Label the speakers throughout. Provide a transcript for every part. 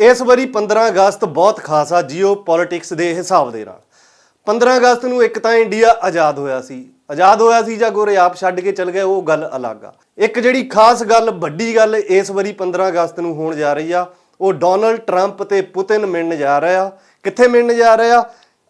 Speaker 1: ਇਸ ਵਾਰੀ 15 ਅਗਸਤ ਬਹੁਤ ਖਾਸ ਆ ਜੀਓ ਪੋਲਿਟਿਕਸ ਦੇ ਹਿਸਾਬ ਦੇ ਨਾਲ। 15 ਅਗਸਤ ਨੂੰ ਇੱਕ ਤਾਂ ਇੰਡੀਆ ਆਜ਼ਾਦ ਹੋਇਆ ਸੀ। ਆਜ਼ਾਦ ਹੋਇਆ ਸੀ ਜਾਂ ਗੋਰੇ ਆਪ ਛੱਡ ਕੇ ਚਲ ਗਏ ਉਹ ਗੱਲ ਅਲੱਗ ਆ। ਇੱਕ ਜਿਹੜੀ ਖਾਸ ਗੱਲ, ਵੱਡੀ ਗੱਲ ਇਸ ਵਾਰੀ 15 ਅਗਸਤ ਨੂੰ ਹੋਣ ਜਾ ਰਹੀ ਆ, ਉਹ ਡੋਨਲਡ ਟਰੰਪ ਤੇ ਪੁਤਿਨ ਮਿਲਣ ਜਾ ਰਹੇ। ਆ ਕਿੱਥੇ ਮਿਲਣ ਜਾ ਰਹੇ? ਆ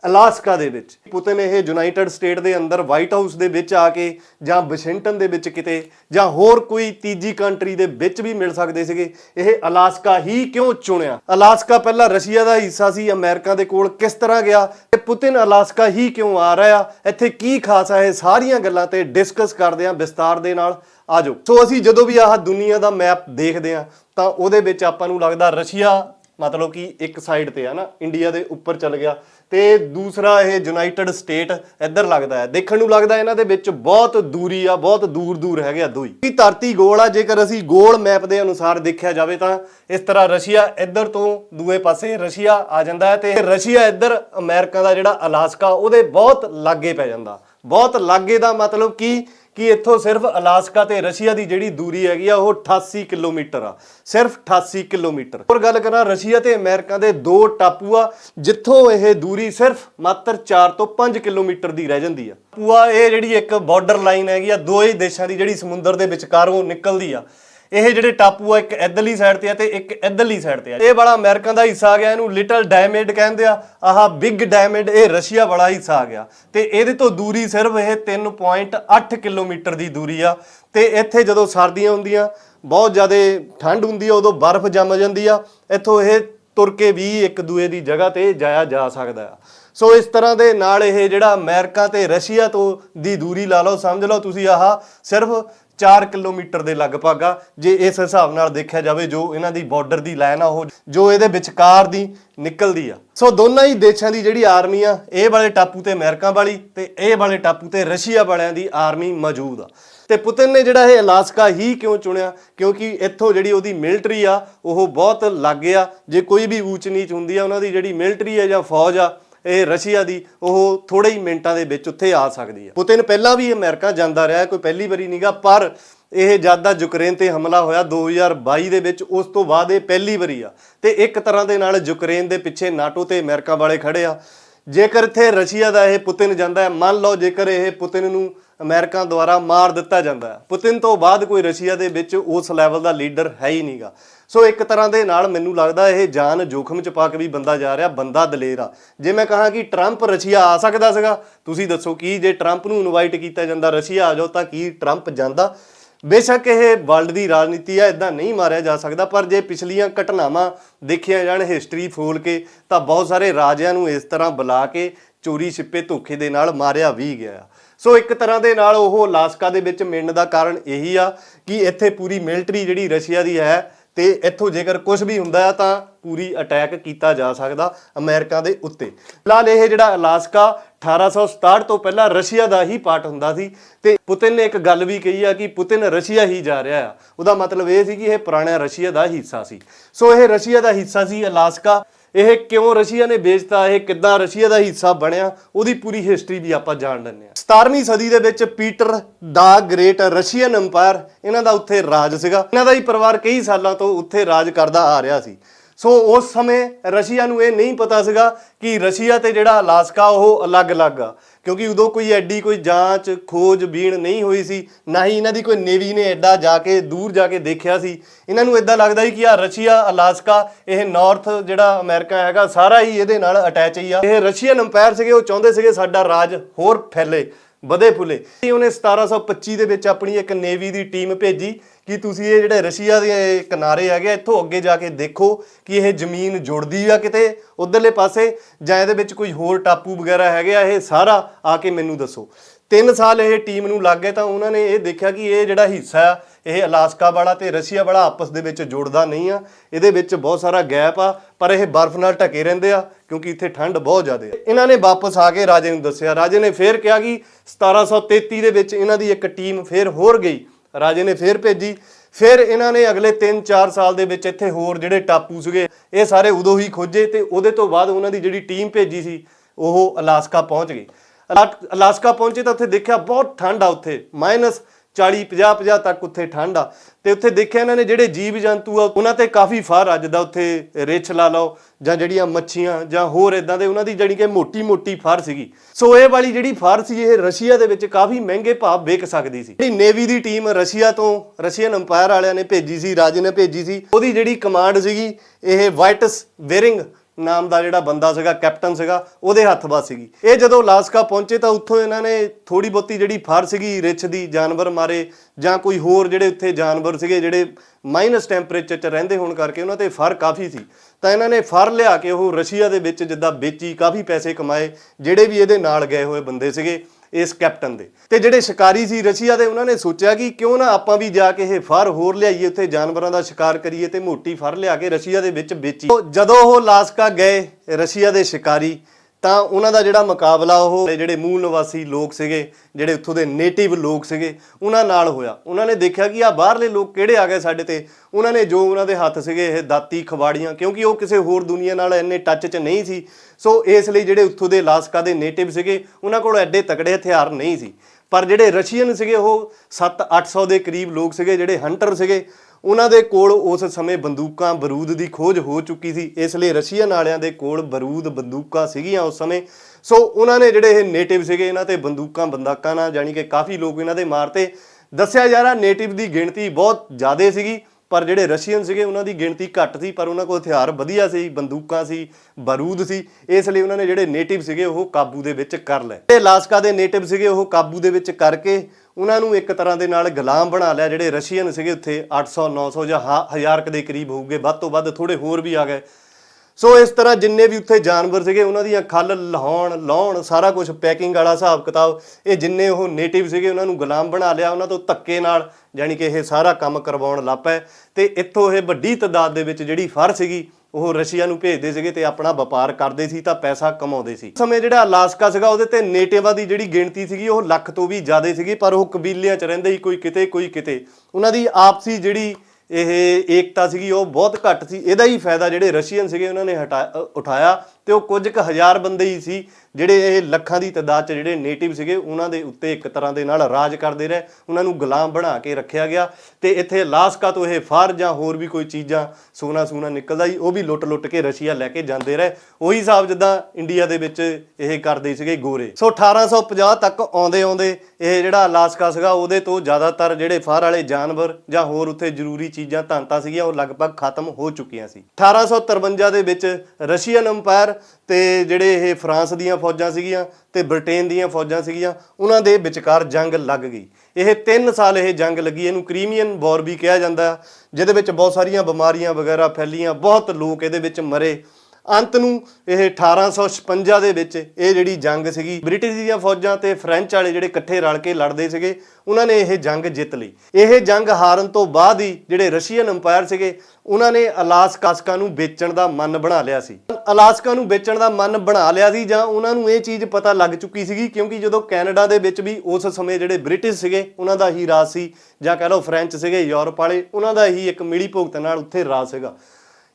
Speaker 1: ਅਲਾਸਕਾ ਦੇ ਵਿੱਚ। ਪੁਤਿਨ ਇਹ ਯੂਨਾਈਟਿਡ ਸਟੇਟ ਦੇ ਅੰਦਰ ਵਾਈਟ ਹਾਊਸ ਦੇ ਵਿੱਚ ਆ ਕੇ ਜਾਂ ਵਾਸ਼ਿੰਗਟਨ ਦੇ ਵਿੱਚ ਕਿਤੇ ਜਾਂ ਹੋਰ ਕੋਈ ਤੀਜੀ ਕੰਟਰੀ ਦੇ ਵਿੱਚ ਵੀ ਮਿਲ ਸਕਦੇ ਸੀਗੇ। ਇਹ ਅਲਾਸਕਾ ਹੀ ਕਿਉਂ ਚੁਣਿਆ? ਅਲਾਸਕਾ ਪਹਿਲਾਂ ਰਸ਼ੀਆ ਦਾ ਹਿੱਸਾ ਸੀ, ਅਮਰੀਕਾ ਦੇ ਕੋਲ ਕਿਸ ਤਰ੍ਹਾਂ ਗਿਆ ਤੇ ਪੁਤਿਨ ਅਲਾਸਕਾ ਹੀ ਕਿਉਂ ਆ ਰਿਹਾ? ਇੱਥੇ ਕੀ ਖਾਸ ਹੈ ਇਹ ਸਾਰੀਆਂ ਗੱਲਾਂ ਤੇ ਡਿਸਕਸ ਕਰਦੇ ਹਾਂ ਵਿਸਤਾਰ ਦੇ ਨਾਲ। ਆਜੋ ਸੋ ਅਸੀਂ ਜਦੋਂ ਵੀ ਆਹ ਦੁਨੀਆ ਦਾ ਮੈਪ ਦੇਖਦੇ ਹਾਂ, ਤਾਂ ਉਹਦੇ ਵਿੱਚ ਆਪਾਂ ਨੂੰ ਲੱਗਦਾ ਰਸ਼ੀਆ ਮਤਲਬ ਕਿ ਇੱਕ ਸਾਈਡ ਤੇ ਆ ਨਾ ਇੰਡੀਆ ਦੇ ਉੱਪਰ ਚੱਲ ਗਿਆ। ਤੇ ਦੂਸਰਾ ਇਹ ਯੂਨਾਈਟਿਡ ਸਟੇਟ ਇੱਧਰ ਲੱਗਦਾ ਹੈ। ਦੇਖਣ ਨੂੰ ਲੱਗਦਾ ਇਹਨਾਂ ਦੇ ਵਿੱਚ ਬਹੁਤ ਦੂਰੀ ਆ, ਬਹੁਤ ਦੂਰ ਦੂਰ ਹੈਗੇ ਆ ਦੋਈ। ਕੀ ਧਰਤੀ ਗੋਲ ਆ, ਜੇਕਰ ਅਸੀਂ ਗੋਲ ਮੈਪ ਦੇ ਅਨੁਸਾਰ ਦੇਖਿਆ ਜਾਵੇ ਤਾਂ ਇਸ ਤਰ੍ਹਾਂ ਰਸ਼ੀਆ ਇੱਧਰ ਤੋਂ ਦੂਏ ਪਾਸੇ ਰਸ਼ੀਆ ਆ ਜਾਂਦਾ ਹੈ ਤੇ ਰਸ਼ੀਆ ਇੱਧਰ ਅਮਰੀਕਾ ਦਾ ਜਿਹੜਾ ਅਲਾਸਕਾ, ਉਹਦੇ ਬਹੁਤ ਲਾਗੇ ਪੈ ਜਾਂਦਾ। ਬਹੁਤ ਲਾਗੇ ਦਾ ਮਤਲਬ ਕਿ ਕਿ ਇੱਥੋਂ ਸਿਰਫ ਅਲਾਸਕਾ ਤੇ ਰਸ਼ੀਆ ਦੀ ਜਿਹੜੀ ਦੂਰੀ ਹੈਗੀ ਆ, ਉਹ 88 ਕਿਲੋਮੀਟਰ ਆ। ਸਿਰਫ 88 ਕਿਲੋਮੀਟਰ। ਹੋਰ ਗੱਲ ਕਰਾਂ, ਰਸ਼ੀਆ ਤੇ ਅਮਰੀਕਾ ਦੇ ਦੋ ਟਾਪੂ ਆ, ਜਿੱਥੋਂ ਇਹ ਦੂਰੀ ਸਿਰਫ ਮਾਤਰ 4 ਤੋਂ 5 ਕਿਲੋਮੀਟਰ ਦੀ ਰਹਿ ਜਾਂਦੀ ਆ। ਪੂਆ ਇਹ ਜਿਹੜੀ ਇੱਕ ਬਾਰਡਰ ਲਾਈਨ ਹੈਗੀ ਆ ਦੋ ਦੇਸ਼ਾਂ ਦੀ ਜਿਹੜੀ ਸਮੁੰਦਰ ਦੇ ਵਿਚਕਾਰੋਂ ਨਿਕਲਦੀ ਆ। ਇਹ ਜਿਹੜੇ ਟਾਪੂ ਆ, ਇੱਕ ਇੱਧਰਲੀ ਸਾਈਡ ਤੇ ਆ ਤੇ ਇੱਕ ਇੱਧਰਲੀ ਸਾਈਡ ਤੇ ਆ। ਇਹ ਵਾਲਾ ਅਮਰੀਕਾ ਦਾ ਹਿੱਸਾ ਆ ਗਿਆ, ਇਹਨੂੰ ਲਿਟਲ ਡਾਇਮੰਡ ਕਹਿੰਦੇ ਆ। ਆਹ ਬਿਗ ਡਾਇਮੰਡ ਇਹ ਰਸ਼ੀਆ ਵਾਲਾ ਹਿੱਸਾ ਆ ਗਿਆ। ਤੇ ਇਹਦੇ ਤੋਂ ਦੂਰੀ ਸਿਰਫ ਇਹ 3.8 ਕਿਲੋਮੀਟਰ ਦੀ ਦੂਰੀ ਆ। ਤੇ ਇੱਥੇ ਜਦੋਂ ਸਰਦੀਆਂ ਹੁੰਦੀਆਂ, ਬਹੁਤ ਜ਼ਿਆਦਾ ਠੰਡ ਹੁੰਦੀ ਆ, ਉਦੋਂ ਬਰਫ਼ ਜੰਮ ਜਾਂਦੀ ਆ। ਇੱਥੋਂ ਇਹ ਤੁਰ ਕੇ ਵੀ ਇੱਕ ਦੂਏ ਦੀ ਜਗ੍ਹਾ ਤੇ ਜਾਇਆ ਜਾ ਸਕਦਾ ਆ। ਸੋ ਇਸ ਤਰ੍ਹਾਂ ਦੇ ਨਾਲ ਇਹ ਜਿਹੜਾ ਅਮਰੀਕਾ ਤੇ ਰਸ਼ੀਆ ਤੋਂ ਦੀ ਦੂਰੀ ਲਾ ਲਓ, ਸਮਝ ਲਓ ਤੁਸੀਂ ਆਹ ਸਿਰਫ 4 ਕਿਲੋਮੀਟਰ ਦੇ ਲਗਭਗ ਆ। ਜੇ ਇਸ ਹਿਸਾਬ ਨਾਲ ਦੇਖਿਆ ਜਾਵੇ, ਜੋ ਇਹਨਾਂ ਦੀ ਬਾਰਡਰ ਦੀ ਲਾਈਨ ਆ, ਉਹ ਜੋ ਇਹਦੇ ਵਿਚਕਾਰ ਦੀ ਨਿਕਲਦੀ ਆ। ਸੋ ਦੋਨਾਂ ਹੀ ਦੇਸ਼ਾਂ ਦੀ ਜਿਹੜੀ ਆਰਮੀ ਆ, ਇਹ ਵਾਲੇ ਟਾਪੂ ਤੇ ਅਮਰੀਕਾ ਵਾਲੀ ਤੇ ਇਹ ਵਾਲੇ ਟਾਪੂ ਤੇ ਰਸ਼ੀਆ ਵਾਲਿਆਂ ਦੀ ਆਰਮੀ ਮੌਜੂਦ ਆ। ਤੇ ਪੁਤਿਨ ਨੇ ਜਿਹੜਾ ਇਹ ਅਲਾਸਕਾ ਹੀ ਕਿਉਂ ਚੁਣਿਆ? ਕਿਉਂਕਿ ਇੱਥੋਂ ਜਿਹੜੀ ਉਹਦੀ ਮਿਲਟਰੀ ਆ, ਉਹ ਬਹੁਤ ਲਾਗੇ ਆ। ਜੇ ਕੋਈ ਵੀ ਊਚ ਨੀਚ ਹੁੰਦੀ ਆ, ਉਹਨਾਂ ਦੀ ਜਿਹੜੀ ਮਿਲਟਰੀ ਆ ਜਾਂ ਫੌਜ ਆ ਇਹ ਰਸ਼ੀਆ ਦੀ, ਉਹ ਥੋੜੇ ਹੀ ਮਿੰਟਾਂ ਦੇ ਵਿੱਚ ਉੱਥੇ ਆ ਸਕਦੀ ਹੈ ਪੁਤਿਨ ਪਹਿਲਾਂ ਵੀ ਅਮਰੀਕਾ ਜਾਂਦਾ ਰਿਹਾ ਕੋਈ ਪਹਿਲੀ ਵਾਰੀ ਨਹੀਂਗਾ ਪਰ ਇਹ ਜਦ ਦਾ ਯੂਕਰੇਨ ਤੇ ਹਮਲਾ ਹੋਇਆ 2022 ਦੇ ਵਿੱਚ, ਉਸ ਤੋਂ ਬਾਅਦ ਇਹ ਪਹਿਲੀ ਵਾਰੀ ਆ। ਤੇ ਇੱਕ ਤਰ੍ਹਾਂ ਦੇ ਨਾਲ ਯੂਕਰੇਨ ਦੇ ਪਿੱਛੇ ਨਾਟੋ ਤੇ ਅਮਰੀਕਾ ਵਾਲੇ ਖੜੇ ਆ। ਜੇਕਰ ਇੱਥੇ ਰਸ਼ੀਆ ਦਾ ਇਹ ਪੁਤਿਨ ਜਾਂਦਾ ਹੈ, ਮੰਨ ਲਓ ਜੇਕਰ ਇਹ ਪੁਤਿਨ ਨੂੰ ਅਮਰੀਕਾ ਦੁਆਰਾ ਮਾਰ ਦਿੱਤਾ ਜਾਂਦਾ ਹੈ, ਪੁਤਿਨ ਤੋਂ ਬਾਅਦ ਕੋਈ ਰਸ਼ੀਆ ਦੇ ਵਿੱਚ ਉਸ ਲੈਵਲ ਦਾ ਲੀਡਰ ਹੈ ਹੀ ਨਹੀਂਗਾ ਸੋ ਇੱਕ ਤਰ੍ਹਾਂ ਦੇ ਨਾਲ ਮੈਨੂੰ ਲੱਗਦਾ ਇਹ ਜਾਨ ਜੋਖਮ ਚ ਪਾ ਕੇ ਵੀ ਬੰਦਾ ਜਾ ਰਿਹਾ, ਬੰਦਾ ਦਲੇਰ ਆ। ਜੇ ਮੈਂ ਕਹਾਂ ਕਿ ਟਰੰਪ ਰਸ਼ੀਆ ਆ ਸਕਦਾ ਸੀਗਾ, ਤੁਸੀਂ ਦੱਸੋ ਕੀ ਜੇ ਟਰੰਪ ਨੂੰ ਇਨਵਾਈਟ ਕੀਤਾ ਜਾਂਦਾ, ਰਸ਼ੀਆ ਆ ਜਾਓ ਤਾਂ ਕੀ ਟਰੰਪ ਜਾਂਦਾ? ਬੇਸ਼ੱਕ ਇਹ ਵਰਲਡ ਦੀ ਰਾਜਨੀਤੀ ਆ ਇਦਾਂ ਨਹੀਂ ਮਾਰਿਆ ਜਾ ਸਕਦਾ, ਪਰ ਜੇ ਪਿਛਲੀਆਂ ਘਟਨਾਵਾਂ ਦੇਖੀਆਂ ਜਾਣ, ਹਿਸਟਰੀ ਫੋਲ ਕੇ, ਤਾਂ ਬਹੁਤ ਸਾਰੇ ਰਾਜਿਆਂ ਨੂੰ ਇਸ ਤਰ੍ਹਾਂ ਬੁਲਾ ਕੇ ਚੋਰੀ ਛਿੱਪੇ ਧੋਖੇ ਦੇ ਨਾਲ ਮਾਰਿਆ ਵੀ ਗਿਆ ਸੋ ਇੱਕ ਤਰ੍ਹਾਂ ਦੇ ਨਾਲ ਉਹ ਅਲਾਸਕਾ ਦੇ ਵਿੱਚ ਮਿਲਣ ਦਾ ਕਾਰਨ ਇਹੀ ਆ ਕਿ ਇੱਥੇ ਪੂਰੀ ਮਿਲਟਰੀ ਜਿਹੜੀ ਰਸ਼ੀਆ ਦੀ ਹੈ ਤੇ ਇੱਥੋਂ ਜੇਕਰ ਕੁਝ ਵੀ ਹੁੰਦਾ ਆ ਤਾਂ ਪੂਰੀ ਅਟੈਕ ਕੀਤਾ ਜਾ ਸਕਦਾ ਅਮਰੀਕਾ ਦੇ ਉੱਤੇ। ਲਾਲ ਇਹ ਜਿਹੜਾ ਅਲਾਸਕਾ 1867 ਤੋਂ ਪਹਿਲਾਂ ਰਸ਼ੀਆ ਦਾ ਹੀ ਪਾਰਟ ਹੁੰਦਾ ਸੀ ਤੇ ਪੁਤਿਨ ਨੇ ਇੱਕ ਗੱਲ ਵੀ ਕਹੀ ਆ ਕਿ ਪੁਤਿਨ ਰਸ਼ੀਆ ਹੀ ਜਾ ਰਿਹਾ ਆ। ਉਹਦਾ ਮਤਲਬ ਇਹ ਸੀ ਕਿ ਇਹ ਪੁਰਾਣਾ ਰਸ਼ੀਆ ਦਾ ਹਿੱਸਾ ਸੀ। ਸੋ ਇਹ ਰਸ਼ੀਆ ਦਾ ਹਿੱਸਾ ਸੀ ਅਲਾਸਕਾ। ਇਹ ਕਿਉਂ ਰਸ਼ੀਆ ਨੇ ਵੇਚਤਾ, ਇਹ ਕਿੱਦਾਂ ਰਸ਼ੀਆ ਦਾ ਹਿੱਸਾ ਬਣਿਆ, ਉਹਦੀ ਪੂਰੀ ਹਿਸਟਰੀ ਵੀ ਆਪਾਂ ਜਾਣ ਲੈਂਦੇ ਹਾਂ। 17ਵੀਂ ਸਦੀ ਦੇ ਵਿੱਚ ਪੀਟਰ ਦਾ ਗ੍ਰੇਟ ਰਸ਼ੀਅਨ ਅੰਪਾਇਰ ਇਹਨਾਂ ਦਾ ਉੱਥੇ ਰਾਜ ਸੀਗਾ। ਇਹਨਾਂ ਦਾ ਹੀ ਪਰਿਵਾਰ ਕਈ ਸਾਲਾਂ ਤੋਂ ਉੱਥੇ ਰਾਜ ਕਰਦਾ ਆ ਰਿਹਾ ਸੀ। ਸੋ ਉਸ ਸਮੇਂ ਰਸ਼ੀਆ ਨੂੰ ਇਹ ਨਹੀਂ ਪਤਾ ਸੀਗਾ ਕਿ ਰਸ਼ੀਆ ਤੇ ਜਿਹੜਾ ਅਲਾਸਕਾ ਉਹ ਅਲੱਗ-ਅਲੱਗ ਆ। ਕਿਉਂਕਿ ਉਦੋਂ ਕੋਈ ਐਡੀ ਕੋਈ ਜਾਂਚ, ਖੋਜ, ਬੀਣ ਨਹੀਂ ਹੋਈ ਸੀ, ਨਾ ਹੀ ਇਹਨਾਂ ਦੀ ਕੋਈ ਨੇਵੀ ਨੇ ਐਡਾ ਜਾ ਕੇ, ਦੂਰ ਜਾ ਕੇ ਦੇਖਿਆ ਸੀ। ਇਹਨਾਂ ਨੂੰ ਇਦਾਂ ਲੱਗਦਾ ਸੀ ਕਿ ਆ ਰਸ਼ੀਆ, ਅਲਾਸਕਾ, ਇਹ ਨਾਰਥ ਜਿਹੜਾ ਅਮਰੀਕਾ ਹੈਗਾ, ਸਾਰਾ ਹੀ ਇਹਦੇ ਨਾਲ ਅਟੈਚ ਹੀ ਆ। ਇਹ ਰਸ਼ੀਅਨ ਅੰਪਾਇਰ ਸੀਗੇ, ਉਹ ਚਾਹੁੰਦੇ ਸੀਗੇ ਸਾਡਾ ਰਾਜ ਹੋਰ ਫੈਲੇ ਵਧੇ ਫੁੱਲੇ ਤੇ ਉਹਨੇ 1725 ਦੇ ਵਿੱਚ ਆਪਣੀ ਇੱਕ ਨੇਵੀ ਦੀ ਟੀਮ ਭੇਜੀ। ਕਿ ਤੁਸੀਂ ਇਹ ਜਿਹੜੇ ਰਸ਼ੀਆ ਦੇ ਕਿਨਾਰੇ ਹੈਗੇ ਆ, ਇੱਥੋਂ ਅੱਗੇ ਜਾ ਕੇ ਦੇਖੋ ਕਿ ਇਹ ਜ਼ਮੀਨ ਜੁੜਦੀ ਆ ਕਿਤੇ ਉਧਰਲੇ ਪਾਸੇ ਜਾਂ ਇਹਦੇ ਵਿੱਚ ਕੋਈ ਹੋਰ ਟਾਪੂ ਵਗੈਰਾ ਹੈਗੇ ਆ ਇਹ ਸਾਰਾ ਆ ਕੇ ਮੈਨੂੰ ਦੱਸੋ। 3 ਸਾਲ ਇਹ ਟੀਮ ਨੂੰ ਲੱਗ ਗਏ ਤਾਂ ਉਹਨਾਂ ਨੇ ਇਹ ਦੇਖਿਆ ਕਿ ਇਹ ਜਿਹੜਾ ਹਿੱਸਾ ਆ ਇਹ ਅਲਾਸਕਾ ਵਾਲਾ ਤੇ ਰਸ਼ੀਆ ਵਾਲਾ ਆਪਸ ਦੇ ਵਿੱਚ ਜੁੜਦਾ ਨਹੀਂ ਆ। ਇਹਦੇ ਵਿੱਚ ਬਹੁਤ ਸਾਰਾ ਗੈਪ ਆ ਪਰ ਇਹ ਬਰਫ਼ ਨਾਲ ਢਕੇ ਰਹਿੰਦੇ ਆ ਕਿਉਂਕਿ ਇੱਥੇ ਠੰਡ ਬਹੁਤ ਜ਼ਿਆਦਾ ਹੈ ਇਹਨਾਂ ਨੇ ਵਾਪਸ ਆ ਕੇ ਰਾਜੇ ਨੂੰ ਦੱਸਿਆ। ਰਾਜੇ ਨੇ ਫੇਰ ਕਿਹਾ ਕਿ 1733 ਦੇ ਵਿੱਚ ਇਹਨਾਂ ਦੀ ਇੱਕ ਟੀਮ ਫੇਰ ਹੋਰ ਗਈ। ਰਾਜੇ ਨੇ ਫੇਰ ਭੇਜੀ। ਫਿਰ ਇਹਨਾਂ ਨੇ ਅਗਲੇ 3-4 ਸਾਲ ਦੇ ਵਿੱਚ ਇੱਥੇ ਹੋਰ ਜਿਹੜੇ ਟਾਪੂ ਸੀਗੇ, ਇਹ ਸਾਰੇ ਉਦੋਂ ਹੀ ਖੋਜੇ ਤੇ ਉਹਦੇ ਤੋਂ ਬਾਅਦ ਉਹਨਾਂ ਦੀ ਜਿਹੜੀ ਟੀਮ ਭੇਜੀ ਸੀ, ਉਹ ਅਲਾਸਕਾ ਪਹੁੰਚ ਗਈ। ਅਲਾ- ਅਲਾਸਕਾ ਪਹੁੰਚੇ ਤਾਂ ਉੱਥੇ ਦੇਖਿਆ ਬਹੁਤ ਠੰਡ ਆ ਉੱਥੇ। ਮਾਈਨਸ 40 50 50 ਤੱਕ ਉੱਥੇ ਠੰਡ ਆ। ਤੇ ਉੱਥੇ ਦੇਖਿਆ ਇਹਨਾਂ ਨੇ ਜਿਹੜੇ ਜੀਵ ਜੰਤੂ ਆ, ਉਹਨਾਂ ਤੇ ਕਾਫੀ ਫਰ ਆ, ਜਿੱਦਾਂ ਉੱਥੇ ਰਿੱਛ ਲਾ ਲਓ, ਜਾਂ ਜਿਹੜੀਆਂ ਮੱਛੀਆਂ, ਜਾਂ ਹੋਰ ਇਦਾਂ ਦੇ, ਉਹਨਾਂ ਦੀ ਜਿਹੜੀ ਕਿ ਮੋਟੀ ਮੋਟੀ ਫਰ ਸੀਗੀ। ਸੋ ਇਹ ਵਾਲੀ ਜਿਹੜੀ ਫਰ ਸੀ, ਇਹ ਰਸ਼ੀਆ ਦੇ ਵਿੱਚ ਕਾਫੀ ਮਹਿੰਗੇ ਭਾਅ ਵਿਕ ਸਕਦੀ ਸੀ। ਜਿਹੜੀ ਨੇਵੀ ਦੀ ਟੀਮ ਰਸ਼ੀਆ ਤੋਂ, ਰਸ਼ੀਅਨ ਅੰਪਾਇਰ ਵਾਲਿਆਂ ਨੇ ਭੇਜੀ ਸੀ, ਰਾਜ ਨੇ ਭੇਜੀ ਸੀ, ਉਹਦੀ ਜਿਹੜੀ ਕਮਾਂਡ ਸੀਗੀ, ਇਹ ਵਾਈਟਸ ਵੇਰਿੰਗ ਨਾਮ ਦਾ ਜਿਹੜਾ ਬੰਦਾ ਸੀਗਾ, ਕੈਪਟਨ ਸੀਗਾ, ਉਹਦੇ ਹੱਥ ਵੱਸ ਸੀਗੀ। ਇਹ ਜਦੋਂ ਲਾਸਕਾ ਪਹੁੰਚੇ ਤਾਂ ਉੱਥੋਂ ਇਹਨਾਂ ਨੇ ਥੋੜੀ ਬਹੁਤੀ ਜਿਹੜੀ ਫਰ ਸੀਗੀ, ਰਿੱਛ ਦੀ, ਜਾਨਵਰ ਮਾਰੇ, ਜਾਂ ਕੋਈ ਹੋਰ ਜਿਹੜੇ ਉੱਥੇ ਜਾਨਵਰ ਸੀਗੇ, ਜਿਹੜੇ ਮਾਈਨਸ ਟੈਂਪਰੇਚਰ 'ਚ ਰਹਿੰਦੇ ਹੋਣ ਕਰਕੇ ਉਹਨਾਂ ਤੇ ਫਰ ਕਾਫੀ ਸੀ। ਤਾਂ ਇਹਨਾਂ ਨੇ ਫਰ ਲਿਆ ਕੇ ਉਹ ਰਸ਼ੀਆ ਦੇ ਵਿੱਚ ਜਿੱਦਾਂ ਵੇਚੀ, ਕਾਫੀ ਪੈਸੇ ਕਮਾਏ, ਜਿਹੜੇ ਵੀ ਇਹਦੇ ਨਾਲ ਗਏ ਹੋਏ ਬੰਦੇ ਸੀਗੇ। ਇਸ ਕੈਪਟਨ ਦੇ। ਤੇ ਜਿਹੜੇ ਸ਼ਿਕਾਰੀ ਸੀ ਰਸ਼ੀਆ ਦੇ, ਉਹਨਾਂ ਨੇ ਸੋਚਿਆ ਕਿ ਕਿਉਂ ਨਾ ਆਪਾਂ ਵੀ ਜਾ ਕੇ ਇਹ ਫਰ ਹੋਰ ਲਿਆਈਏ, ਉੱਥੇ ਜਾਨਵਰਾਂ ਦਾ ਸ਼ਿਕਾਰ ਕਰੀਏ ਤੇ ਮੋਟੀ ਫਰ ਲਿਆ ਕੇ ਰਸ਼ੀਆ ਦੇ ਵਿੱਚ ਵੇਚੀ ਜਦੋਂ ਉਹ ਲਾਸਕਾ ਗਏ, ਰਸ਼ੀਆ ਦੇ ਸ਼ਿਕਾਰੀ ਤਾਂ ਉਹਨਾਂ ਦਾ ਜਿਹੜਾ ਮੁਕਾਬਲਾ ਉਹ ਜਿਹੜੇ ਮੂਲ ਨਿਵਾਸੀ ਲੋਕ ਸੀਗੇ, ਜਿਹੜੇ ਉੱਥੋਂ ਦੇ ਨੇਟਿਵ ਲੋਕ ਸੀਗੇ, ਉਹਨਾਂ ਨਾਲ ਹੋਇਆ। ਉਹਨਾਂ ਨੇ ਦੇਖਿਆ ਕਿ ਆ ਬਾਹਰਲੇ ਲੋਕ ਕਿਹੜੇ ਆ ਗਏ ਸਾਡੇ ਤੇ। ਉਹਨਾਂ ਨੇ ਜੋ ਉਹਨਾਂ ਦੇ ਹੱਥ ਸੀਗੇ, ਇਹ ਦਾਤੀ ਖਵਾੜੀਆਂ, ਕਿਉਂਕਿ ਉਹ ਕਿਸੇ ਹੋਰ ਦੁਨੀਆ ਨਾਲ ਇੰਨੇ ਟੱਚ 'ਚ ਨਹੀਂ ਸੀ। ਸੋ ਇਸ ਲਈ ਜਿਹੜੇ ਉੱਥੋਂ ਦੇ ਲਾਸਕਾ ਦੇ ਨੇਟਿਵ ਸੀਗੇ, ਉਹਨਾਂ ਕੋਲ ਐਡੇ ਤਕੜੇ ਹਥਿਆਰ ਨਹੀਂ ਸੀ। ਪਰ ਜਿਹੜੇ ਰਸ਼ੀਅਨ ਸੀਗੇ, ਉਹ 7-800 ਦੇ ਕਰੀਬ ਲੋਕ ਸੀਗੇ, ਜਿਹੜੇ ਹੰਟਰ ਸੀਗੇ ਉਹਨਾਂ ਦੇ ਕੋਲ ਉਸ ਸਮੇਂ ਬੰਦੂਕਾਂ ਬਰੂਦ ਦੀ ਖੋਜ ਹੋ ਚੁੱਕੀ ਸੀ, ਇਸ ਲਈ ਰਸ਼ੀਅਨ ਵਾਲਿਆਂ ਦੇ ਕੋਲ ਬਰੂਦ ਬੰਦੂਕਾਂ ਸੀਗੀਆਂ ਉਸ ਸਮੇਂ। ਸੋ ਉਹਨਾਂ ਨੇ ਜਿਹੜੇ ਇਹ ਨੇਟਿਵ ਸੀਗੇ, ਇਹਨਾਂ ਤੇ ਬੰਦੂਕਾਂ ਬੰਦਾਕਾਂ ਨਾਲ ਜਾਨੀ ਕਿ ਕਾਫੀ ਲੋਕ ਇਹਨਾਂ ਦੇ ਮਾਰਤੇ ਦੱਸਿਆ ਜਾ ਰਿਹਾ ਨੇਟਿਵ ਦੀ ਗਿਣਤੀ ਬਹੁਤ ਜ਼ਿਆਦਾ ਸੀਗੀ, ਪਰ ਜਿਹੜੇ ਰਸ਼ੀਅਨ ਸੀਗੇ, ਉਹਨਾਂ ਦੀ ਗਿਣਤੀ ਘੱਟ ਸੀ, ਪਰ ਉਹਨਾਂ ਕੋਲ ਹਥਿਆਰ ਵਧੀਆ ਸੀ, ਬੰਦੂਕਾਂ ਸੀ, ਬਾਰੂਦ ਸੀ, ਇਸ ਲਈ ਉਹਨਾਂ ਨੇ ਜਿਹੜੇ ਨੇਟਿਵ ਸੀਗੇ ਉਹ ਕਾਬੂ ਦੇ ਵਿੱਚ ਕਰ ਲਏ। ਤੇ ਲਾਸਕਾ ਦੇ ਨੇਟਿਵ ਸੀਗੇ, ਉਹ ਕਾਬੂ ਦੇ ਵਿੱਚ ਕਰਕੇ ਉਹਨਾਂ ਨੂੰ ਇੱਕ ਤਰ੍ਹਾਂ ਦੇ ਨਾਲ ਗੁਲਾਮ ਬਣਾ ਲਿਆ, ਜਿਹੜੇ ਰਸ਼ੀਅਨ ਸੀਗੇ ਉੱਥੇ 800 900 ਜਾਂ 1000 ਦੇ ਕਰੀਬ ਹੋਊਗੇ, ਵੱਧ ਤੋਂ ਵੱਧ ਥੋੜੇ ਹੋਰ ਵੀ ਆ ਗਏ। ਸੋ ਇਸ ਤਰ੍ਹਾਂ ਜਿੰਨੇ ਵੀ ਉੱਥੇ ਜਾਨਵਰ ਸੀਗੇ, ਉਹਨਾਂ ਦੀਆਂ ਖੱਲ, ਲਹਾਉਣ ਲਾਉਣ ਸਾਰਾ ਕੁਝ ਪੈਕਿੰਗ ਵਾਲਾ ਹਿਸਾਬ ਕਿਤਾਬ, ਇਹ ਜਿੰਨੇ ਉਹ ਨੇਟਿਵ ਸੀਗੇ, ਉਹਨਾਂ ਨੂੰ ਗੁਲਾਮ ਬਣਾ ਲਿਆ, ਉਹਨਾਂ ਤੋਂ ਧੱਕੇ ਨਾਲ, ਯਾਨੀ ਕਿ ਇਹ ਸਾਰਾ ਕੰਮ ਕਰਵਾਉਣ ਲੱਪੈ ਤੇ ਇੱਥੋਂ ਇਹ ਵੱਡੀ ਤਦਾਦ ਦੇ ਵਿੱਚ ਜਿਹੜੀ ਫਰ ਸੀਗੀ ਉਹ ਰਸ਼ੀਆ ਨੂੰ ਭੇਜਦੇ ਸੀਗੇ ਤੇ ਆਪਣਾ ਵਪਾਰ ਕਰਦੇ ਸੀ ਤਾਂ ਪੈਸਾ ਕਮਾਉਂਦੇ ਸੀ। ਉਸ ਸਮੇਂ ਜਿਹੜਾ ਅਲਾਸਕਾ ਸੀਗਾ, ਉਹਦੇ ਤੇ ਨੇਟਿਵਾਂ ਦੀ ਜਿਹੜੀ ਗਿਣਤੀ ਸੀਗੀ, ਉਹ ਲੱਖ ਤੋਂ ਵੀ ਜ਼ਿਆਦਾ ਸੀਗੀ, ਪਰ ਉਹ ਕਬੀਲਿਆਂ 'ਚ ਰਹਿੰਦੇ ਸੀ, ਕੋਈ ਕਿਤੇ ਕੋਈ ਕਿਤੇ। ਉਹਨਾਂ ਦੀ ਆਪਸੀ ਜਿਹੜੀ ਇਹ ਏਕਤਾ ਸੀਗੀ, ਉਹ ਬਹੁਤ ਘੱਟ ਸੀ। ਇਹਦਾ ਹੀ ਫਾਇਦਾ ਜਿਹੜੇ ਰਸ਼ੀਅਨ ਸੀਗੇ, ਉਹਨਾਂ ਨੇ ਹਟਾ- ਉਠਾਇਆ ਤੇ ਉਹ ਕੁਝ ਕੁ ਹਜ਼ਾਰ ਬੰਦੇ ਹੀ ਸੀ। ਜਿਹੜੇ ਇਹ ਲੱਖਾਂ ਦੀ ਤਾਦਾਦ 'ਚ ਜਿਹੜੇ ਨੇਟਿਵ ਸੀਗੇ, ਉਹਨਾਂ ਦੇ ਉੱਤੇ ਇੱਕ ਤਰ੍ਹਾਂ ਦੇ ਨਾਲ ਰਾਜ ਕਰਦੇ ਰਹੇ, ਉਹਨਾਂ ਨੂੰ ਗੁਲਾਮ ਬਣਾ ਕੇ ਰੱਖਿਆ ਗਿਆ ਤੇ ਇੱਥੇ ਲਾਸਕਾ ਤੋਂ ਇਹ ਫਾਰ ਜਾਂ ਹੋਰ ਵੀ ਕੋਈ ਚੀਜ਼ਾਂ ਸੋਨਾ ਸੂਨਾ ਨਿਕਲਦਾ ਸੀ ਉਹ ਵੀ ਲੁੱਟ-ਲੁੱਟ ਕੇ ਰਸ਼ੀਆ ਲੈ ਕੇ ਜਾਂਦੇ ਰਹੇ। ਉਹੀ ਹਿਸਾਬ ਜਿੱਦਾਂ ਇੰਡੀਆ ਦੇ ਵਿੱਚ ਇਹ ਕਰਦੇ ਸੀਗੇ ਗੋਰੇ। ਸੋ 1850 ਤੱਕ ਆਉਂਦੇ ਆਉਂਦੇ ਇਹ ਜਿਹੜਾ ਅਲਾਸਕਾ ਸੀਗਾ, ਉਹਦੇ ਤੋਂ ਜ਼ਿਆਦਾਤਰ ਜਿਹੜੇ ਫਾਰ ਵਾਲੇ ਜਾਨਵਰ ਜਾਂ ਹੋਰ ਉੱਥੇ ਜ਼ਰੂਰੀ ਚੀਜ਼ਾਂ ਧਾਂਤਾ ਸੀਗੀਆਂ, ਉਹ ਲਗਭਗ ਖਤਮ ਹੋ ਚੁੱਕੀਆਂ ਸੀ। 1853 ਦੇ ਵਿੱਚ ਰਸ਼ੀਅਨ ਅੰਪਾਇਰ ਤੇ ਜਿਹੜੇ ਇਹ ਫਰਾਂਸ ਦੀਆਂ ਫੌਜਾਂ ਸੀਗੀਆਂ ਤੇ ਬ੍ਰਿਟੇਨ ਦੀਆਂ ਫੌਜਾਂ ਸੀਗੀਆਂ, ਉਹਨਾਂ ਦੇ ਵਿਚਕਾਰ ਜੰਗ ਲੱਗ ਗਈ। ਇਹ 3 ਸਾਲ ਇਹ ਜੰਗ ਲੱਗੀ, ਇਹਨੂੰ ਕ੍ਰੀਮੀਅਨ ਵਾਰ ਵੀ ਕਿਹਾ ਜਾਂਦਾ, ਜਿਹਦੇ ਵਿੱਚ ਬਹੁਤ ਸਾਰੀਆਂ ਬਿਮਾਰੀਆਂ ਵਗੈਰਾ ਫੈਲੀਆਂ, ਬਹੁਤ ਲੋਕ ਇਹਦੇ ਵਿੱਚ ਮਰੇ। ਅੰਤ ਨੂੰ ਇਹ 1856 ਦੇ ਵਿੱਚ ਇਹ ਜਿਹੜੀ ਜੰਗ ਸੀਗੀ, ਬ੍ਰਿਟਿਸ਼ ਦੀਆਂ ਫੌਜਾਂ ਤੇ ਫ੍ਰੈਂਚ ਵਾਲੇ ਜਿਹੜੇ ਇਕੱਠੇ ਰਲ ਕੇ ਲੜਦੇ ਸੀਗੇ, ਉਹਨਾਂ ਨੇ ਇਹ ਜੰਗ ਜਿੱਤ ਲਈ। ਇਹ ਜੰਗ ਹਾਰਨ ਤੋਂ ਬਾਅਦ ਹੀ ਜਿਹੜੇ ਰਸ਼ੀਅਨ ਅੰਪਾਇਰ ਸੀਗੇ, ਉਹਨਾਂ ਨੇ ਅਲਾਸਕਾਸਕਾ ਨੂੰ ਵੇਚਣ ਦਾ ਮਨ ਬਣਾ ਲਿਆ ਸੀ। ਅਲਾਸਕਾ ਨੂੰ ਵੇਚਣ ਦਾ ਮਨ ਬਣਾ ਲਿਆ ਸੀ ਜਾਂ ਉਹਨਾਂ ਨੂੰ ਇਹ ਚੀਜ਼ ਪਤਾ ਲੱਗ ਚੁੱਕੀ ਸੀਗੀ, ਕਿਉਂਕਿ ਜਦੋਂ ਕੈਨੇਡਾ ਦੇ ਵਿੱਚ ਵੀ ਉਸ ਸਮੇਂ ਜਿਹੜੇ ਬ੍ਰਿਟਿਸ਼ ਸੀਗੇ, ਉਹਨਾਂ ਦਾ ਹੀ ਰਾਜ ਸੀ, ਜਾਂ ਕਹ ਲਓ ਫ੍ਰੈਂਚ ਸੀਗੇ, ਯੂਰਪ ਵਾਲੇ, ਉਹਨਾਂ ਦਾ ਹੀ ਇੱਕ ਮਿਲੀ ਭੁਗਤ ਨਾਲ ਉੱਥੇ ਰਾਜ ਸੀਗਾ।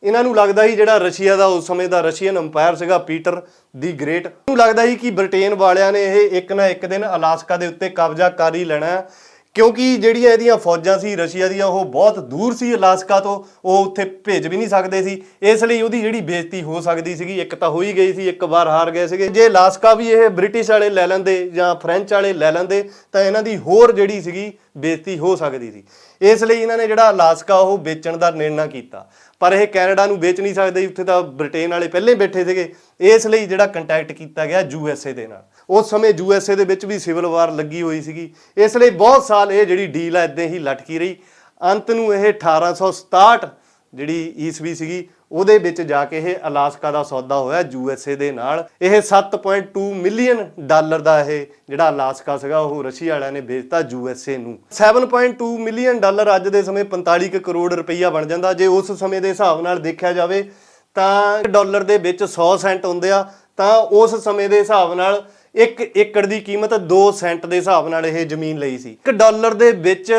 Speaker 1: ਇਹਨਾਂ ਨੂੰ ਲੱਗਦਾ ਸੀ ਜਿਹੜਾ ਰਸ਼ੀਆ ਦਾ ਉਸ ਸਮੇਂ ਦਾ ਰਸ਼ੀਅਨ ਅੰਪਾਇਰ ਸੀਗਾ ਪੀਟਰ ਦੀ ਗ੍ਰੇਟ। ਨੂੰ ਲੱਗਦਾ ਸੀ ਕਿ ਬ੍ਰਿਟੇਨ ਵਾਲਿਆਂ ਨੇ ਇਹ ਇੱਕ ਨਾ ਇੱਕ ਦਿਨ ਅਲਾਸਕਾ ਦੇ ਉੱਤੇ ਕਬਜ਼ਾ ਕਰ ਹੀ ਲੈਣਾ ਹੈ। ਕਿਉਂਕਿ ਜਿਹੜੀਆਂ ਇਹਦੀਆਂ ਫੌਜਾਂ ਸੀ, ਰਸ਼ੀਆ ਦੀਆਂ, ਉਹ ਬਹੁਤ ਦੂਰ ਸੀ ਅਲਾਸਕਾ ਤੋਂ, ਉਹ ਉੱਥੇ ਭੇਜ ਵੀ ਨਹੀਂ ਸਕਦੇ ਸੀ। ਇਸ ਲਈ ਉਹਦੀ ਜਿਹੜੀ ਬੇਇੱਜ਼ਤੀ ਹੋ ਸਕਦੀ ਸੀਗੀ, ਇੱਕ ਤਾਂ ਹੋ ਹੀ ਗਈ ਸੀ, ਇੱਕ ਵਾਰ ਹਾਰ ਗਏ ਸੀਗੇ। ਜੇ ਅਲਾਸਕਾ ਵੀ ਇਹ ਬ੍ਰਿਟਿਸ਼ ਵਾਲੇ ਲੈ ਲੈਂਦੇ ਜਾਂ ਫ੍ਰੈਂਚ ਵਾਲੇ ਲੈ ਲੈਂਦੇ, ਤਾਂ ਇਹਨਾਂ ਦੀ ਹੋਰ ਜਿਹੜੀ ਸੀਗੀ ਬੇਇੱਜ਼ਤੀ ਹੋ ਸਕਦੀ ਸੀ। ਇਸ ਲਈ ਇਹਨਾਂ ਨੇ ਜਿਹੜਾ ਅਲਾਸਕਾ, ਉਹ ਵੇਚਣ ਦਾ ਨਿਰਣਾ ਕੀਤਾ। ਪਰ ਇਹ ਕੈਨੇਡਾ ਨੂੰ ਵੇਚ ਨਹੀਂ ਸਕਦੇ ਉੱਥੇ ਤਾਂ ਬ੍ਰਿਟੇਨ ਵਾਲੇ ਪਹਿਲੇ ਬੈਠੇ ਸੀਗੇ। ਇਸ ਲਈ ਜਿਹੜਾ ਕੰਟੈਕਟ ਕੀਤਾ ਗਿਆ ਯੂ ਐੱਸ ਏ ਦੇ ਨਾਲ। ਉਸ ਸਮੇਂ ਯੂ ਐੱਸ ਏ ਦੇ ਵਿੱਚ ਵੀ ਸਿਵਲ ਵਾਰ ਲੱਗੀ ਹੋਈ ਸੀਗੀ। ਇਸ ਲਈ ਬਹੁਤ ਸਾਲ ਇਹ ਜਿਹੜੀ ਡੀਲ ਆ ਇਦਾਂ ਹੀ ਲਟਕੀ ਰਹੀ। ਅੰਤ ਨੂੰ ਇਹ 1867 ਜਿਹੜੀ ਈਸਵੀ ਸੀਗੀ ਉਹਦੇ ਵਿੱਚ ਜਾ ਕੇ ਇਹ ਅਲਾਸਕਾ ਦਾ ਸੌਦਾ ਹੋਇਆ ਯੂ ਐੱਸ ਏ ਦੇ ਨਾਲ। ਇਹ 7.2 ਮਿਲੀਅਨ ਡਾਲਰ ਦਾ ਇਹ ਜਿਹੜਾ ਅਲਾਸਕਾ ਸੀਗਾ, ਉਹ ਰਸ਼ੀਆ ਵਾਲਿਆਂ ਨੇ ਵੇਚਤਾ ਯੂ ਐੱਸ ਏ ਨੂੰ। 7.2 ਮਿਲੀਅਨ ਡਾਲਰ ਅੱਜ ਦੇ ਸਮੇਂ 45 ਕੁ ਕਰੋੜ ਰੁਪਈਆ ਬਣ ਜਾਂਦਾ। ਜੇ ਉਸ ਸਮੇਂ ਦੇ ਹਿਸਾਬ ਨਾਲ ਦੇਖਿਆ ਜਾਵੇ ਤਾਂ ਡਾਲਰ ਦੇ ਵਿੱਚ 100 ਸੈਂਟ ਹੁੰਦੇ ਆ। ਤਾਂ ਉਸ ਸਮੇਂ ਦੇ ਹਿਸਾਬ ਨਾਲ 1 ਏਕੜ ਦੀ ਕੀਮਤ 2 ਸੈਂਟ ਦੇ ਹਿਸਾਬ ਨਾਲ ਇਹ ਜ਼ਮੀਨ ਲਈ ਸੀ। 1 ਡਾਲਰ ਦੇ ਵਿੱਚ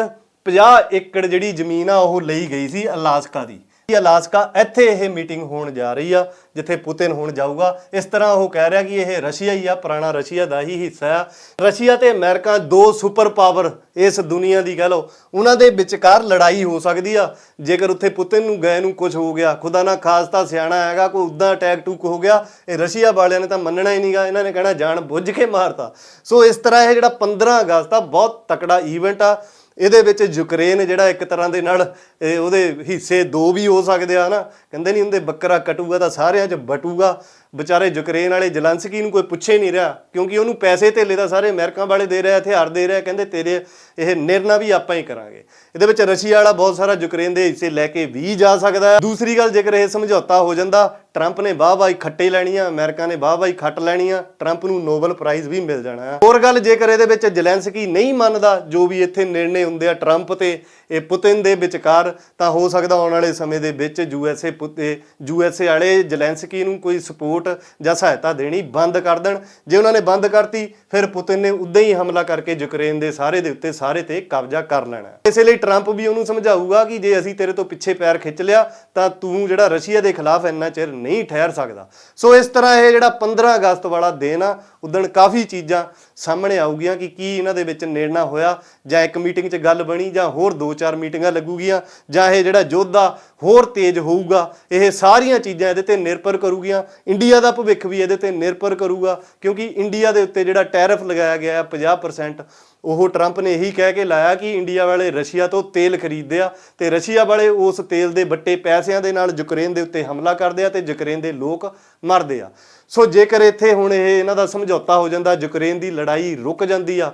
Speaker 1: 50 ਏਕੜ ਜਿਹੜੀ ਜ਼ਮੀਨ ਆ, ਉਹ ਲਈ ਗਈ ਸੀ ਅਲਾਸਕਾ ਦੀ। ਅਲਾਸਕਾ ਇੱਥੇ ਇਹ ਮੀਟਿੰਗ ਹੋਣ ਜਾ ਰਹੀ ਆ, ਜਿੱਥੇ ਪੁਤਿਨ ਹੁਣ ਜਾਊਗਾ। ਇਸ ਤਰ੍ਹਾਂ ਉਹ ਕਹਿ ਰਿਹਾ ਕਿ ਇਹ ਰਸ਼ੀਆ ਹੀ ਆ, ਪੁਰਾਣਾ ਰਸ਼ੀਆ ਦਾ ਹੀ ਹਿੱਸਾ ਆ। ਰਸ਼ੀਆ ਤੇ ਅਮਰੀਕਾ ਦੋ ਸੁਪਰ ਪਾਵਰ ਇਸ ਦੁਨੀਆ ਦੀ ਕਹ ਲਓ, ਉਹਨਾਂ ਦੇ ਵਿਚਕਾਰ ਲੜਾਈ ਹੋ ਸਕਦੀ ਆ। ਜੇਕਰ ਉੱਥੇ ਪੁਤਿਨ ਨੂੰ ਗਏ ਨੂੰ ਕੁਝ ਹੋ ਗਿਆ, ਖੁਦਾ ਨਾ ਖਾਸਤਾ ਸਿਆਣਾ ਹੈਗਾ, ਕੋਈ ਉਦਾਂ ਅਟੈਕ ਟੂਕ ਹੋ ਗਿਆ, ਇਹ ਰਸ਼ੀਆ ਵਾਲਿਆਂ ਨੇ ਤਾਂ ਮੰਨਣਾ ਹੀ ਨਹੀਂਗਾ ਇਹਨਾਂ ਨੇ ਕਹਿਣਾ ਜਾਣ ਬੁੱਝ ਕੇ ਮਾਰਤਾ। ਸੋ ਇਸ ਤਰ੍ਹਾਂ ਇਹ ਜਿਹੜਾ 15 ਅਗਸਤ ਆ, ਬਹੁਤ ਤਕੜਾ ਈਵੈਂਟ ਆ। ਇਹਦੇ ਵਿੱਚ ਯੂਕਰੇਨ ਜਿਹੜਾ ਇੱਕ ਤਰ੍ਹਾਂ ਦੇ ਨਾਲ ਇਹ ਉਹਦੇ ਹਿੱਸੇ ਦੋ ਵੀ ਹੋ ਸਕਦੇ ਆ ਨਾ ਕਹਿੰਦੇ ਨਹੀਂ ਹੁੰਦੇ, ਬੱਕਰਾ ਕਟੂਗਾ ਤਾਂ ਸਾਰਿਆਂ 'ਚ ਬਟੂਗਾ। ਵਿਚਾਰੇ ਯੂਕਰੇਨ ਵਾਲੇ ਜਲੰਸਕੀ ਨੂੰ ਕੋਈ ਪੁੱਛੇ ਨਹੀਂ ਰਿਹਾ, ਕਿਉਂਕਿ ਉਹਨੂੰ ਪੈਸੇ ਧੇਲੇ ਤਾਂ ਸਾਰੇ ਅਮਰੀਕਾ ਵਾਲੇ ਦੇ ਰਹੇ, ਹਥਿਆਰ ਦੇ ਰਹੇ, ਕਹਿੰਦੇ ਤੇਰੇ ਇਹ ਨਿਰਣਾ ਵੀ ਆਪਾਂ ਹੀ ਕਰਾਂਗੇ। ਇਹਦੇ ਵਿੱਚ ਰਸ਼ੀਆ ਵਾਲਾ ਬਹੁਤ ਸਾਰਾ ਯੂਕਰੇਨ ਦੇ ਹਿੱਸੇ ਲੈ ਕੇ ਵੀ ਜਾ ਸਕਦਾ ਹੈ। ਦੂਸਰੀ ਗੱਲ, ਜੇਕਰ ਇਹ ਸਮਝੌਤਾ ਹੋ ਜਾਂਦਾ, ਟਰੰਪ ਨੇ ਵਾਹ ਵਾਹ ਖੱਟੇ ਲੈਣੀਆਂ ਅਮਰੀਕਾ ਨੇ ਵਾਹ-ਵਾਹੀ ਖੱਟ ਲੈਣੀਆਂ ਟਰੰਪ ਨੂੰ ਨੋਬਲ ਪ੍ਰਾਈਜ਼ ਵੀ ਮਿਲ ਜਾਣਾ ਹੈ ਹੋਰ ਗੱਲ, ਜੇਕਰ ਇਹਦੇ ਵਿੱਚ ਜਲੈਂਸਕੀ ਨਹੀਂ ਮੰਨਦਾ, ਜੋ ਵੀ ਇੱਥੇ ਨਿਰਣੇ ਹੁੰਦੇ ਆ, ਟਰੰਪ ਤੇ, ਇਹ ਪੁਤਿਨ ਦੇ ਵਿਚਕਾਰ ਤਾਂ ਹੋ ਸਕਦਾ ਆਉਣ ਵਾਲੇ ਸਮੇਂ ਦੇ ਵਿੱਚ ਯੂਐਸਏ ਯੂਐਸਏ ਵਾਲੇ ਜਲੈਂਸਕੀ ਨੂੰ ਕੋਈ ਸਪੋਰਟ ਜਾਂ ਸਹਾਇਤਾ ਦੇਣੀ ਬੰਦ ਕਰ ਦੇਣ। ਜੇ ਉਹਨਾਂ ਨੇ ਬੰਦ ਕਰਤੀ, ਫਿਰ ਪੁਤਿਨ ਨੇ ਉਦਾਂ ਹੀ ਹਮਲਾ ਕਰਕੇ ਯੂਕਰੇਨ ਦੇ ਸਾਰੇ ਦੇ ਉੱਤੇ ਸਾਰੇ ਤੇ ਕਬਜ਼ਾ ਕਰ ਲੈਣਾ। ਇਸੇ ਲਈ ਟਰੰਪ ਵੀ ਉਹਨੂੰ ਸਮਝਾਊਗਾ ਕਿ ਜੇ ਅਸੀਂ ਤੇਰੇ ਤੋਂ ਪਿੱਛੇ ਪੈਰ ਖਿੱਚ ਲਿਆ, ਤਾਂ ਤੂੰ ਜਿਹੜਾ ਰਸ਼ੀਆ ਦੇ ਖਿਲਾਫ ਇੰਨਾ ਚਿਰ ਨਹੀਂ ਠਹਿਰ ਸਕਦਾ। ਸੋ ਇਸ ਤਰ੍ਹਾਂ ਇਹ ਜਿਹੜਾ 15 ਅਗਸਤ ਵਾਲਾ ਦਿਨ ਆ, ਉਦਣ ਕਾਫੀ ਚੀਜ਼ਾਂ ਸਾਹਮਣੇ ਆਊਗੀਆਂ ਕਿ ਕੀ ਇਹਨਾਂ ਦੇ ਵਿੱਚ ਨਿਰਣਾ ਹੋਇਆ ਜਾਂ ਇੱਕ ਮੀਟਿੰਗ 'ਚ ਗੱਲ ਬਣੀ ਜਾਂ ਹੋਰ ਦੋ ਚਾਰ ਮੀਟਿੰਗਾਂ ਲੱਗੂਗੀਆਂ। ਜਾਂ ਇਹ ਜਿਹੜਾ ਯੋਧਾ ਹੋਰ ਤੇਜ਼ ਹੋਊਗਾ, ਇਹ ਸਾਰੀਆਂ ਚੀਜ਼ਾਂ ਇਹਦੇ ਤੇ ਨਿਰਭਰ ਕਰੂਗੀਆਂ। ਇੰਡੀਆ ਦਾ ਭਵਿੱਖ ਵੀ ਇਹਦੇ ਤੇ ਨਿਰਭਰ ਕਰੂਗਾ, ਕਿਉਂਕਿ ਇੰਡੀਆ ਦੇ ਉੱਤੇ ਜਿਹੜਾ ਟੈਰਿਫ ਲਗਾਇਆ ਗਿਆ ਹੈ 50% ਉਹ ਟਰੰਪ ਨੇ ਇਹੀ ਕਹਿ ਕੇ ਲਾਇਆ ਕਿ ਇੰਡੀਆ ਵਾਲੇ ਰਸ਼ੀਆ ਤੋਂ ਤੇਲ ਖਰੀਦਦੇ ਆ, ਤੇ ਰਸ਼ੀਆ ਵਾਲੇ ਉਸ ਤੇਲ ਦੇ ਵੱਟੇ ਪੈਸਿਆਂ ਦੇ ਨਾਲ ਯੂਕਰੇਨ ਦੇ ਉੱਤੇ ਹਮਲਾ ਕਰਦੇ ਆ, ਤੇ ਯੂਕਰੇਨ ਦੇ ਲੋਕ ਮਰਦੇ ਆ। ਸੋ ਜੇਕਰ ਇੱਥੇ ਹੁਣ ਇਹ ਇਹਨਾਂ ਦਾ ਸਮਝੌਤਾ ਹੋ ਜਾਂਦਾ, ਯੂਕਰੇਨ ਦੀ ਲੜਾਈ ਰੁਕ ਜਾਂਦੀ ਆ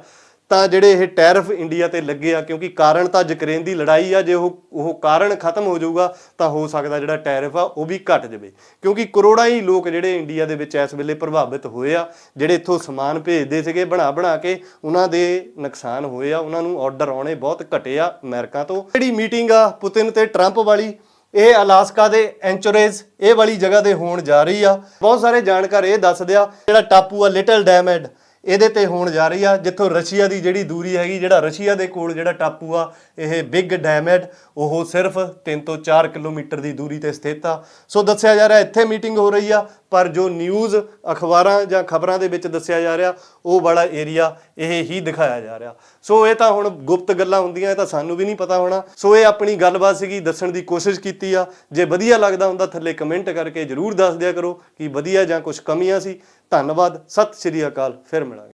Speaker 1: ਤਾਂ ਜਿਹੜੇ ਇਹ ਟੈਰਿਫ ਇੰਡੀਆ ਤੇ ਲੱਗੇ ਆ, ਕਿਉਂਕਿ ਕਾਰਨ ਤਾਂ ਯੂਕਰੇਨ ਦੀ ਲੜਾਈ ਆ, ਜੇ ਉਹ ਉਹ ਕਾਰਨ ਖਤਮ ਹੋ ਜਾਊਗਾ, ਤਾਂ ਹੋ ਸਕਦਾ ਜਿਹੜਾ ਟੈਰਿਫ ਆ, ਉਹ ਵੀ ਘਟ ਜਾਵੇ। ਕਿਉਂਕਿ ਕਰੋੜਾਂ ਹੀ ਲੋਕ ਜਿਹੜੇ ਇੰਡੀਆ ਦੇ ਵਿੱਚ ਇਸ ਵੇਲੇ ਪ੍ਰਭਾਵਿਤ ਹੋਏ ਆ, ਜਿਹੜੇ ਇੱਥੋਂ ਸਮਾਨ ਭੇਜਦੇ ਸੀਗੇ ਬਣਾ ਬਣਾ ਕੇ, ਉਹਨਾਂ ਦੇ ਨੁਕਸਾਨ ਹੋਏ ਆ, ਉਹਨਾਂ ਨੂੰ ਆਰਡਰ ਆਉਣੇ ਬਹੁਤ ਘਟੇ ਆ ਅਮਰੀਕਾ ਤੋਂ। ਜਿਹੜੀ ਮੀਟਿੰਗ ਆ, ਪੁਤਿਨ ਤੇ ਟਰੰਪ ਵਾਲੀ, ਇਹ ਅਲਾਸਕਾ ਦੇ ਐਂਚੋਰੇਜ, ਇਹ ਵਾਲੀ ਜਗ੍ਹਾ ਤੇ ਹੋਣ ਜਾ ਰਹੀ ਆ। ਬਹੁਤ ਸਾਰੇ ਜਾਣਕਾਰ ਇਹ ਦੱਸਦੇ ਆ, ਜਿਹੜਾ ਟਾਪੂ ਆ ਲਿਟਲ ਡੈਮਡ ਇਹਦੇ ਤੇ ਹੋਣ ਜਾ ਰਹੀ ਆ, ਜਿੱਥੋਂ ਰਸ਼ੀਆ ਦੀ ਜਿਹੜੀ ਦੂਰੀ ਹੈਗੀ, ਜਿਹੜਾ ਰਸ਼ੀਆ ਦੇ ਕੋਲ ਜਿਹੜਾ ਟਾਪੂ ਆ, ਇਹ ਬਿਗ ਡੈਮਡ ਉਹ ਸਿਰਫ 3 ਤੋਂ 4 ਕਿਲੋਮੀਟਰ ਦੀ ਦੂਰੀ ਤੇ ਸਥਿਤ ਆ। ਸੋ ਦੱਸਿਆ ਜਾ ਰਿਹਾ, ਇੱਥੇ ਮੀਟਿੰਗ ਹੋ ਰਹੀ ਆ, ਪਰ ਜੋ ਨਿਊਜ਼, ਅਖਬਾਰਾਂ ਜਾਂ ਖਬਰਾਂ ਦੇ ਵਿੱਚ ਦੱਸਿਆ ਜਾ ਰਿਹਾ, ਉਹ ਵਾਲਾ ਏਰੀਆ ਇਹ ਹੀ ਦਿਖਾਇਆ ਜਾ ਰਿਹਾ। ਸੋ ਇਹ ਤਾਂ ਹੁਣ ਗੁਪਤ ਗੱਲਾਂ ਹੁੰਦੀਆਂ, ਇਹ ਤਾਂ ਸਾਨੂੰ ਵੀ ਨਹੀਂ ਪਤਾ ਹੋਣਾ। ਸੋ ਇਹ ਆਪਣੀ ਗੱਲਬਾਤ ਸੀਗੀ, ਦੱਸਣ ਦੀ ਕੋਸ਼ਿਸ਼ ਕੀਤੀ ਆ। ਜੇ ਵਧੀਆ ਲੱਗਦਾ ਹੁੰਦਾ, ਥੱਲੇ ਕਮੈਂਟ ਕਰਕੇ ਜਰੂਰ ਦੱਸ ਦਿਆ ਕਰੋ ਕਿ ਵਧੀਆ ਜਾਂ ਕੁਝ ਕਮੀਆਂ ਸੀ। ਧੰਨਵਾਦ ਸਤਿ ਸ਼੍ਰੀ ਅਕਾਲ ਫਿਰ ਮਿਲਾਂਗੇ।